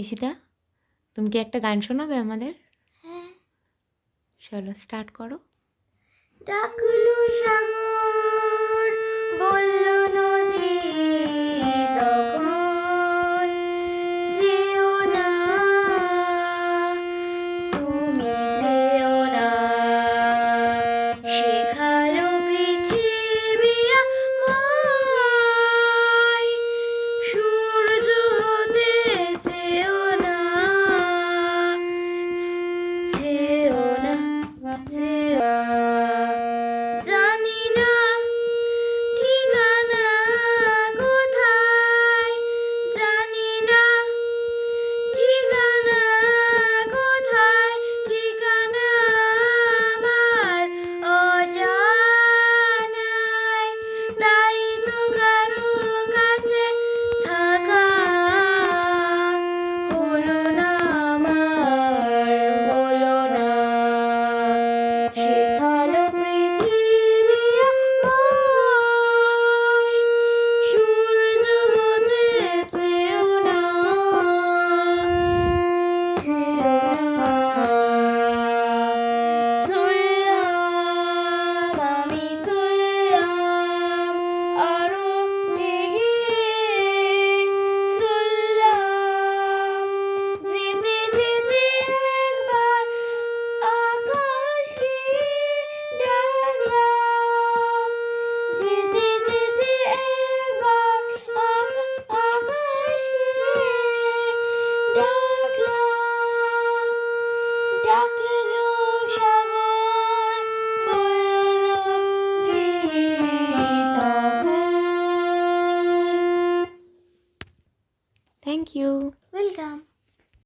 ইশিতা তুমি কি একটা গান শোনাবে আমাদের? হ্যাঁ। চলো স্টার্ট করো। ডাকলু সাঙ্গ Thank you. Welcome.